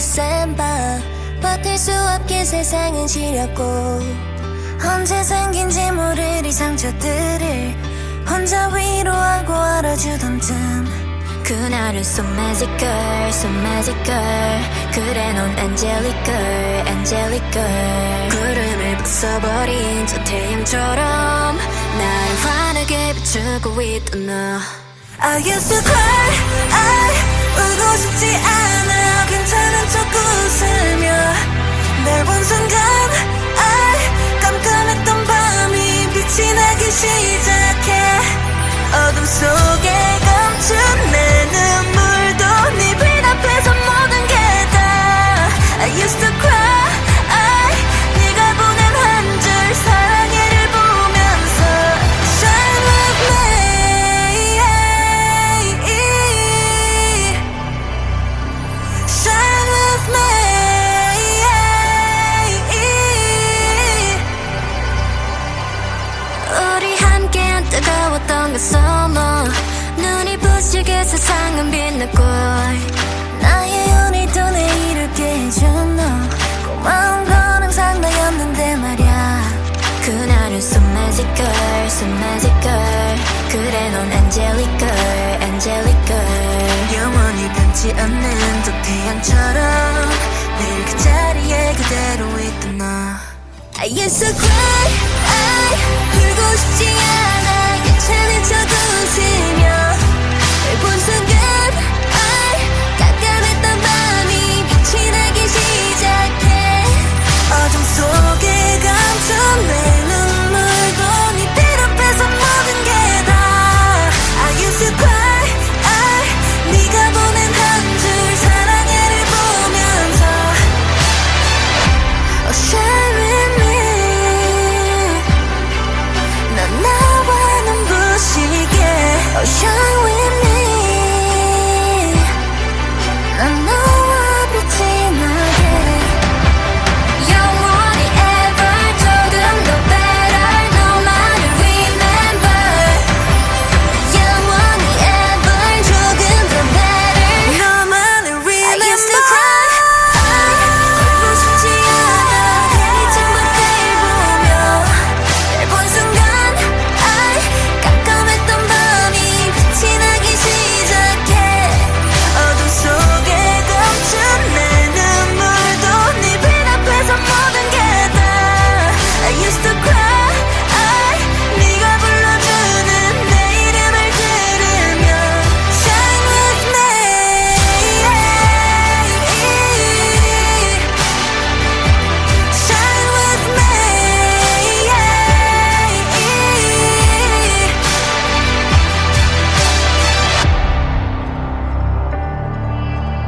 센밤 버틸 수 없게 세상은 지렸고. 언제 생긴지 모를 이 상처들을 혼자 위로하고 알아주던 틈 그날은 so magical, so magical. 그래 넌 angelic girl, angelic girl 구름을 부숴버린 저 태양처럼 나를 환하게 비추고 있던 너. I used to cry, I 울고 싶지 않아. 괜찮은 척 웃으 마운 건 항상 나였는데 말야 그날은 so magical so magical 그래 넌 angelic girl angelic girl 영원히 변치 않는 저 태양처럼 늘 그 자리에 그대로 있던 너 I used to cry I